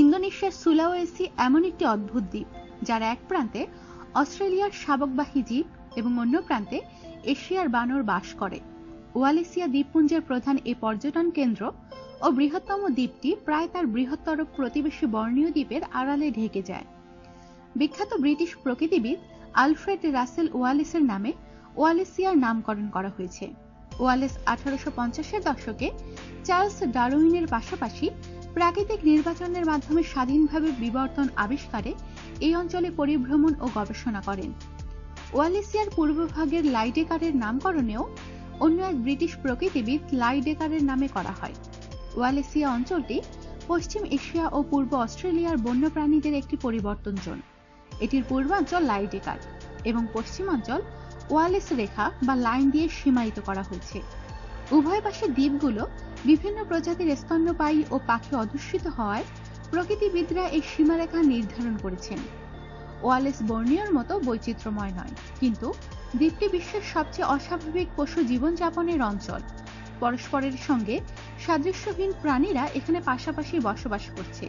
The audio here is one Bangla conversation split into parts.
ইন্দোনেশিয়ার সুলাওয়েসি এমন একটি অদ্ভুত দ্বীপ, যার এক প্রান্তে অস্ট্রেলিয়ার শাবকবাহী জীব এবং অন্য প্রান্তে এশিয়ার বানর বাস করে। ওয়ালেসিয়া দ্বীপপুঞ্জের প্রধান এই পর্যটন কেন্দ্র ও বৃহত্তম দ্বীপটি প্রায় তার বৃহত্তর প্রতিবেশী বর্ণীয় দ্বীপের আড়ালে ঢেকে যায়। বিখ্যাত ব্রিটিশ প্রকৃতিবিদ আলফ্রেড রাসেল ওয়ালেসের নামে ওয়ালেসিয়ার নামকরণ করা হয়েছে। ওয়ালেস আঠারোশো পঞ্চাশের দশকে চার্লস ডারউইনের পাশাপাশি প্রাকৃতিক নির্বাচনের মাধ্যমে স্বাধীনভাবে বিবর্তন আবিষ্কারে এই অঞ্চলে পরিভ্রমণ ও গবেষণা করেন। ওয়ালেসিয়ার পূর্বভাগের লাইডেকারের নামকরণেও অন্য এক ব্রিটিশ প্রকৃতিবিদ লাইডেকারের নামে করা হয়। ওয়ালেসিয়া অঞ্চলটি পশ্চিম এশিয়া ও পূর্ব অস্ট্রেলিয়ার বন্যপ্রাণীদের একটি পরিবর্তন জোন। এটির পূর্বাঞ্চল লাইডেকার এবং পশ্চিমাঞ্চল ওয়ালেস রেখা বা লাইন দিয়ে সীমায়িত করা হয়েছে। উভয় পাশে দ্বীপগুলো বিভিন্ন প্রজাতির স্তন্যপায়ী ও পাখি অধ্যুষিত হওয়ায় প্রকৃতিবিদরা এই সীমারেখা নির্ধারণ করেছেন। ওয়ালেস বর্নিয়র মতো বৈচিত্র্যময় নয়, কিন্তু দ্বীপটি বিশ্বের সবচেয়ে অস্বাভাবিক পশু জীবনযাপনের অঞ্চল। পরস্পরের সঙ্গে সাদৃশ্যহীন প্রাণীরা এখানে পাশাপাশি বসবাস করছে,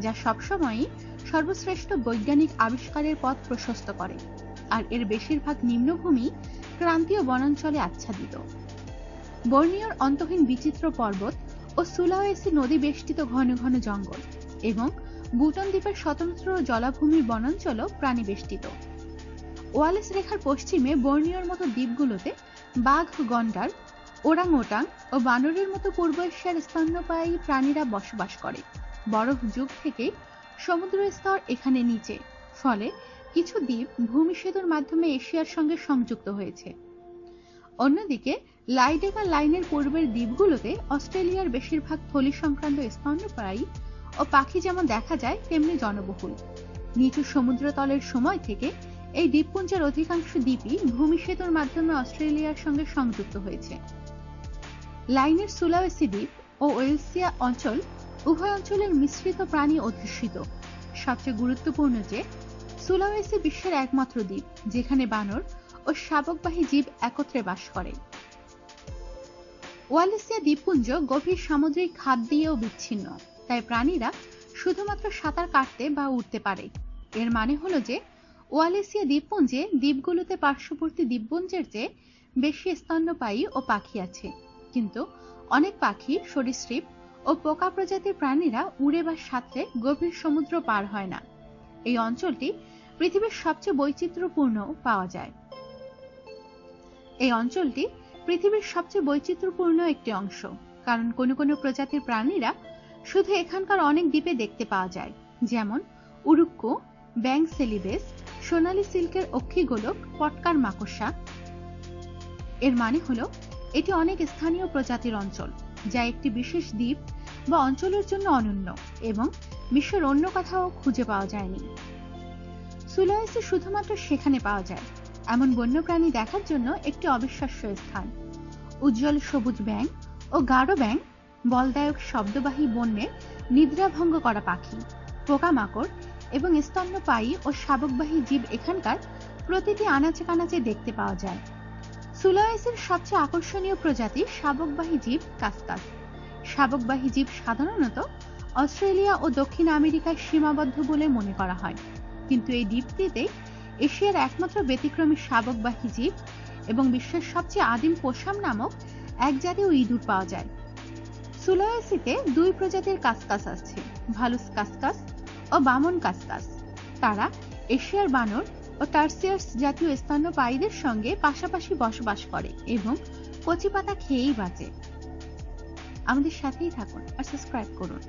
যা সবসময়ই সর্বশ্রেষ্ঠ বৈজ্ঞানিক আবিষ্কারের পথ প্রশস্ত করে। আর এর বেশিরভাগ নিম্নভূমি ক্রান্তীয় বনাঞ্চলে আচ্ছাদিত। বর্নিয়র অন্তহীন বিচিত্র পর্বত ও সুলাওয়েসি নদী বেষ্টিত ঘন ঘন জঙ্গল এবং বুটন দ্বীপের স্বতন্ত্র জলাভূমির বনাঞ্চলও প্রাণী বেষ্টিত ওয়ালেস রেখার পশ্চিমে বর্নিয়র মতো দ্বীপগুলোতে বাঘ, গন্ডার ওরাং ওটাং ও বানরের মতো পূর্ব এশিয়ার স্তন্যপায়ী প্রাণীরা বসবাস করে। বরফ যুগ থেকে সমুদ্র স্তর এখানে নিচে, ফলে কিছু দ্বীপ ভূমি সেতুর মাধ্যমে এশিয়ার সঙ্গে সংযুক্ত হয়েছে। অন্যদিকে লাইডেকা লাইনের পূর্বের দ্বীপগুলোতে অস্ট্রেলিয়ার বেশিরভাগ থলি সংক্রান্ত স্তন্যপ্রায়ী ও পাখি যেমন দেখা যায়, তেমনি জনবহুল। নিচু সমুদ্রতলের সময় থেকে এই দ্বীপপুঞ্জের অধিকাংশ দ্বীপই ভূমি সেতুর মাধ্যমে অস্ট্রেলিয়ার সঙ্গে সংযুক্ত হয়েছে। লাইনের সুলাওয়েসি দ্বীপ ও ওয়েলসিয়া অঞ্চল উভয় অঞ্চলের মিশ্রিত প্রাণী অধিষ্ঠিত। সবচেয়ে গুরুত্বপূর্ণ যে, সুলাওয়েসি বিশ্বের একমাত্র দ্বীপ, যেখানে বানর ও শাবকবাহী জীব একত্রে বাস করে। ওয়ালেসিয়া দ্বীপপুঞ্জ গভীর সামুদ্রিক খাদ দিয়েও বিচ্ছিন্ন। তাই প্রাণীরা শুধুমাত্র সাঁতার কাটতে বা উঠতে পারে। এর মানে হলো যে, ওয়ালেসিয়া দ্বীপপুঞ্জে দ্বীপগুলোতে পার্শ্ববর্তী দ্বীপপুঞ্জের চেয়ে বেশি স্তন্যপায়ী ও পাখি আছে। কিন্তু অনেক পাখি, সরীসৃপ ও পোকা প্রজাতির প্রাণীরা উড়ে বা সাঁতরে গভীর সমুদ্র পার হয় না। এই অঞ্চলটি পৃথিবীর সবচেয়ে বৈচিত্র্যপূর্ণ পাওয়া যায়। এই অঞ্চলটি পৃথিবীর সবচেয়ে বৈচিত্র্যপূর্ণ একটি অংশ, কারণ কোনো কোনো প্রজাতির প্রাণীরা শুধু এখানকার অনেক দ্বীপে দেখতে পাওয়া যায়, যেমন উরুক্কু ব্যাং সেলিবেস সোনালি সিল্কের অক্ষিগোলক, পটকার মাকড়সা। এর মানে হলো, এটি অনেক স্থানীয় প্রজাতির অঞ্চল, যা একটি বিশেষ দ্বীপ বা অঞ্চলের জন্য অনন্য এবং বিশ্বের অন্য কোথাও খুঁজে পাওয়া যায়নি। সুলাইসি শুধুমাত্র সেখানে পাওয়া যায় এমন বন্যপ্রাণী দেখার জন্য একটি অবিশ্বাস্য স্থান। উজ্জ্বল সবুজ ব্যাং ও গাঢ় ব্যাং বলদায়ক শব্দবাহী বন্যের নিদ্রাভঙ্গ করা পাখি, পোকামাকড় এবং স্তন্যপায়ী ও শাবকবাহী জীব এখানকার প্রতিটি আনাচে কানাচে দেখতে পাওয়া যায়। সুলাওয়েসির সবচেয়ে আকর্ষণীয় প্রজাতি শাবকবাহী জীব কাসকাস। শাবকবাহী জীব সাধারণত অস্ট্রেলিয়া ও দক্ষিণ আমেরিকায় সীমাবদ্ধ বলে মনে করা হয়। কিন্তু এই দ্বীপটিতে এশিয়ার একমাত্র ব্যতিক্রমী শাবকবাহী জীব এবং বিশ্বের সবচেয়ে আদিম পোষাম নামক এক জাতীয় ইঁদুর পাওয়া যায়। সুলাওয়েসিতে দুই প্রজাতির কাসকাস আছে, ভালুস কাসকাস ও বামন কাসকাস। তারা এশিয়ার বানর ও টার্সিয়ার্স জাতীয় স্তন্যপায়ীদের সঙ্গে পাশাপাশি বসবাস করে এবং কচি পাতা খেয়েই বাঁচে। আমাদের সাথেই থাকুন আর সাবস্ক্রাইব করুন।